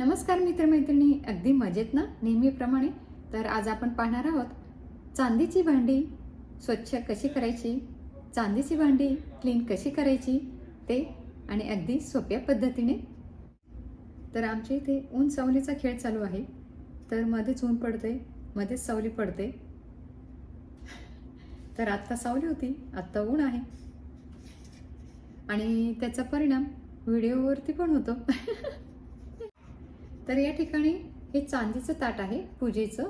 नमस्कार मित्रमैत्रिणी अगदी मजेत ना? नेहमीप्रमाणे. तर आज आपण पाहणार आहोत चांदीची भांडी स्वच्छ कशी करायची? चांदीची भांडी क्लीन कशी करायची ते आणि अगदी सोप्या पद्धतीने. तर आमच्या इथे ऊन सावलीचा खेळ चालू आहे. तर मध्येच ऊन पडते मध्येच सावली पडते. तर आत्ता सावली होती आत्ता ऊन आहे. आणि त्याचा परिणाम व्हिडिओवरती पण होतो. तर या ठिकाणी हे चांदीचं ताट आहे पूजेचं.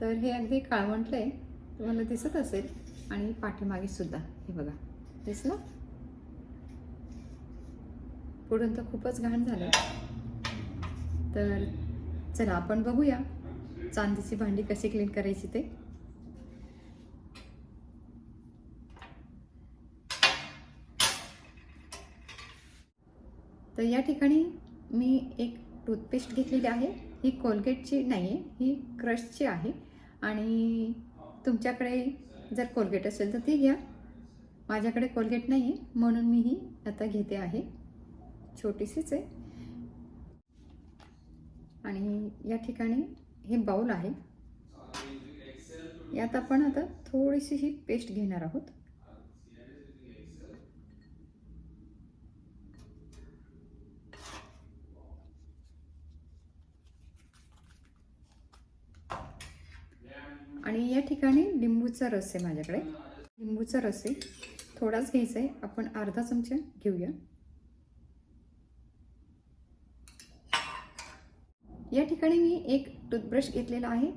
तर हे अगदी काळवंटलं आहे तुम्हाला दिसत असेल. आणि पाठीमागे सुद्धा हे बघा. दिसलं? पुढून तर खूपच घाण झालं. तर चला आपण बघूया चांदीची भांडी कशी क्लीन करायची ते. तर या ठिकाणी मी एक टूथपेस्ट घेतलेली आहे. ही कोलगेटची नाही आहे ही क्रशची आहे. आणि तुमच्याकडे जर कोलगेट असेल तर ती घ्या. माझ्याकडे कोलगेट नाही आहे म्हणून मी ही आता घेते आहे. छोटीशीच आहे. आणि या ठिकाणी हे बाऊल आहे. यात आपण आता थोडीशी ही पेस्ट घेणार आहोत. आणि या ठिकाणी लिंबूचा रस आहे माझ्याकडे. लिंबूचा रस आहे. थोडाच घ्यायचा आहे. आपण अर्धा चमचा घेऊया. या ठिकाणी मी एक टूथब्रश घेतलेला आहे.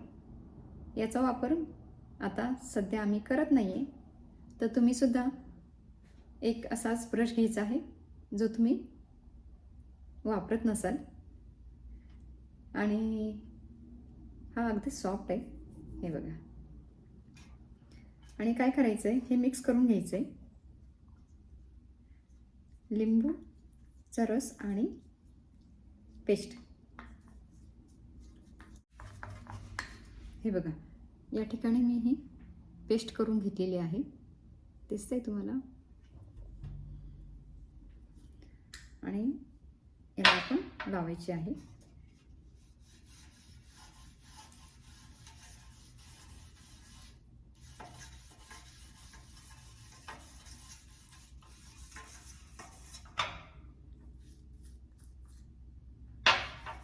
याचा वापर आता सध्या आम्ही करत नाही आहे तर तुम्हीसुद्धा एक असाच ब्रश घ्यायचा आहे जो तुम्ही वापरत नसाल. आणि हा अगदी सॉफ्ट आहे. हे बघा. आणि काय करायचं आहे हे मिक्स करून घ्यायचं आहे लिंबूचा रस आणि पेस्ट. हे बघा. या ठिकाणी मी ही पेस्ट करून घेतलेली आहे. दिसतंय तुम्हाला? आणि याला आपण लावायची आहे.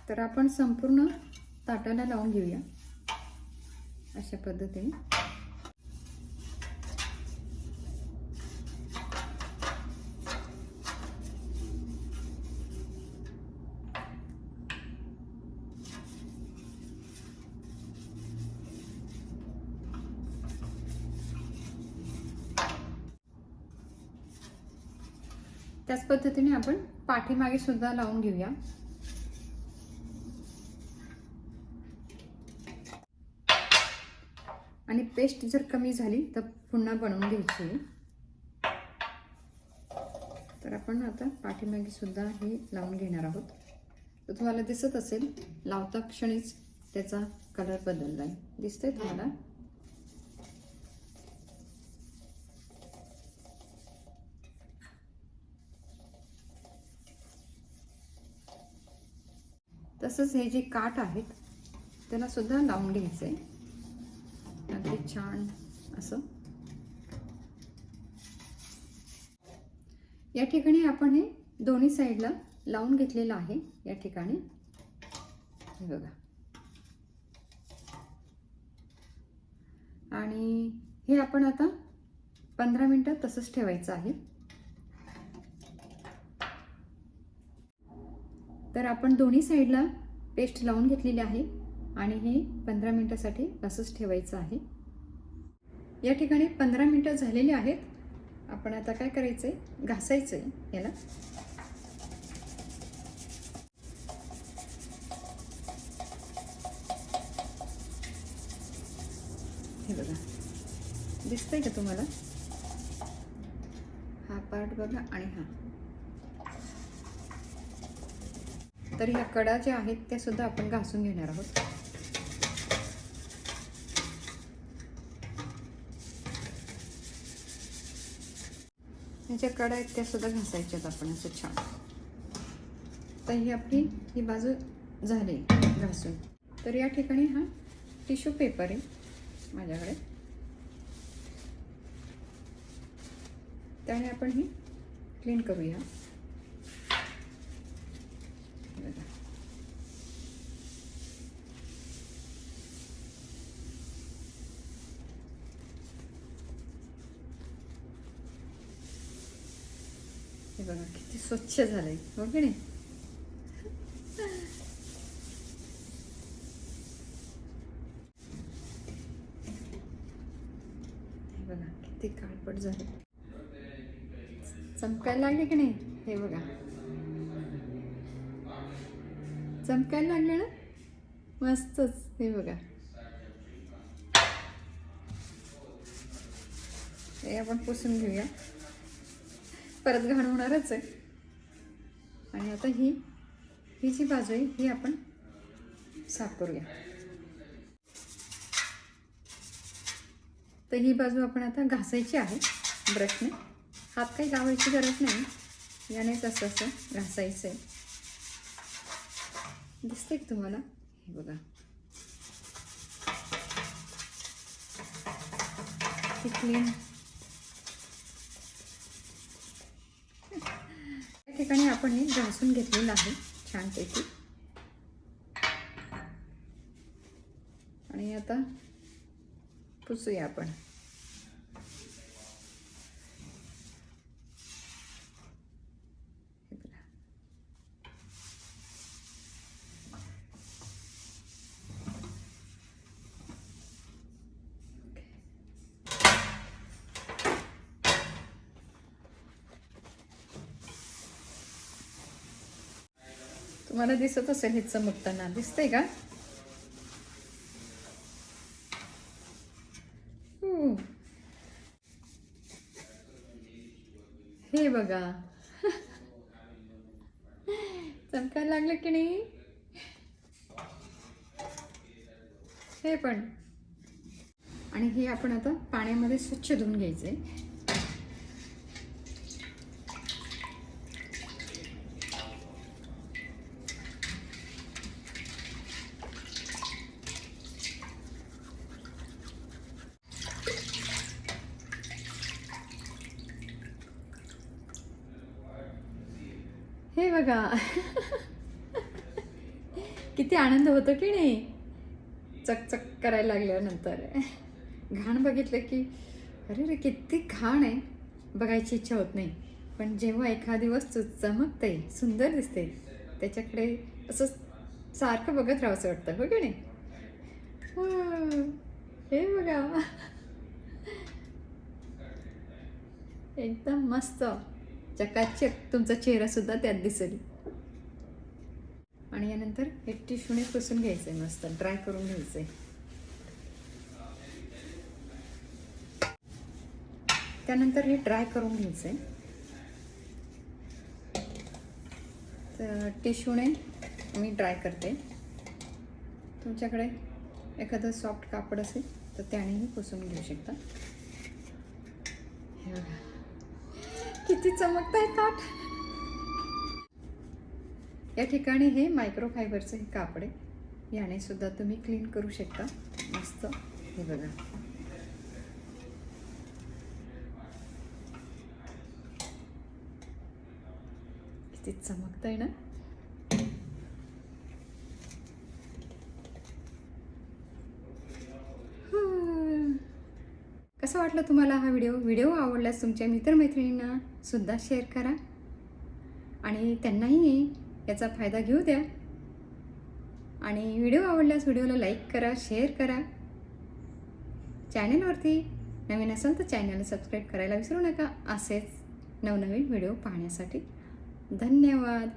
तर आपण संपूर्ण ताटाला लावून घेऊया अशा पद्धतीने. त्याच पद्धतीने आपण पाठीमागे सुद्धा लावून घेऊया. आणि पेस्ट जर कमी झाली तर पुन्हा बनवून घ्यायची. आहे. तर आपण आता पाठीमागे सुद्धा हे लावून घेणार आहोत. तर तुम्हाला दिसत असेल लावता क्षणीच त्याचा कलर बदलला आहे दिसतंय तुम्हाला? तसंच हे जे काठ आहेत त्याला सुद्धा लावून घ्यायचं आहे अगदी छान असं. या ठिकाणी आपण हे दोन्ही साईडला लावून घेतलेलं आहे. या ठिकाणी. हे बघा. आणि हे आपण आता पंधरा मिनटं तसंच ठेवायचं आहे. तर आपण दोन्ही साईडला पेस्ट लावून घेतलेली आहे. आणि हे पंधरा मिनटासाठी असंच ठेवायचं आहे. या ठिकाणी पंधरा मिनटं झालेली आहेत. आपण आता काय करायचं आहे घासायचं आहे याला. हे बघा. दिसतंय का तुम्हाला? हा पार्ट बघा आणि हा. तर ह्या कडा ज्या आहेत त्या सुद्धा आपण घासून घेणार आहोत. ह्या ज्या कडा आहेत त्या सुद्धा घासायच्यात आपण असं छान. तर ही आपली ही बाजू झाली घासून. तर या ठिकाणी हा टिश्यू पेपर आहे माझ्याकडे. त्याने आपण ही क्लीन करूया हे बघा. हे बघा किती स्वच्छ झालंय. हो की नाही? बघा किती काळपट झाले. चमकायला लागले की नाही? हे बघा. चमकायला लागले ना? मस्तच हे बघा. हे आपण पुसून घेऊया. परत घाण होणारच आहे. आणि आता ही ही जी बाजू आहे ही आपण साफ करूया. तर ही बाजू आपण आता घासायची आहे ब्रशने. हात काही लावायची गरज नाही याने तसं असं घासायचं आहे. दिसते की तुम्हाला? हे बघा. ती क्लीन ठिकाणी आपण हे घासून घेतलेलं आहे छानपैकी. आणि आता पुसूया आपण हे बघा. तुम्हाला दिसत असेल हे चमकताना. दिसतंय का? हे बघा. चमकायला लागलं की नाही? हे पण. आणि हे आपण आता पाण्यामध्ये स्वच्छ धुवून घ्यायचे हे बघा. किती आनंद होतो की नाही? चकचक करायला लागल्यानंतर. घाण बघितलं की अरे रे किती घाण आहे. बघायची इच्छा होत नाही. पण जेव्हा एखादी वस्तू चमकते सुंदर दिसते त्याच्याकडे असं सारखं बघत राहावंसं वाटतं हो की नाही? हे बघा. एकदम मस्त. चकाचक तुमचा चेहरासुद्धा त्यात दिसेल. आणि यानंतर एक टिश्यूने पुसून घ्यायचं आहे मस्त ड्राय करून घ्यायचं आहे त्यानंतर हे ड्राय करून घ्यायचं आहे तर टिश्यूने मी ड्राय करते. तुमच्याकडे एखादं सॉफ्ट कापड असेल तर त्यानेही पुसून घेऊ शकता. हे बघा. किती चमकत आहे काठ या ठिकाणी हे मायक्रोफायबरचं हे कापड आहे याने सुद्धा तुम्ही क्लीन करू शकता. मस्त. हे बघा. किती चमकत आहे ना हं. कसा वाटला तुम्हाला हा व्हिडिओ? व्हिडिओ आवडल्यास तुमच्या मित्रमैत्रिणींना सुद्धा शेअर करा. आणि त्यांनाही याचा फायदा घेऊ द्या. आणि व्हिडिओ आवडल्यास व्हिडिओला लाईक करा शेअर करा. चॅनलवरती नवीन असाल तर चॅनल सबस्क्राईब करायला विसरू नका. असेच नवनवीन व्हिडिओ पाहण्यासाठी धन्यवाद.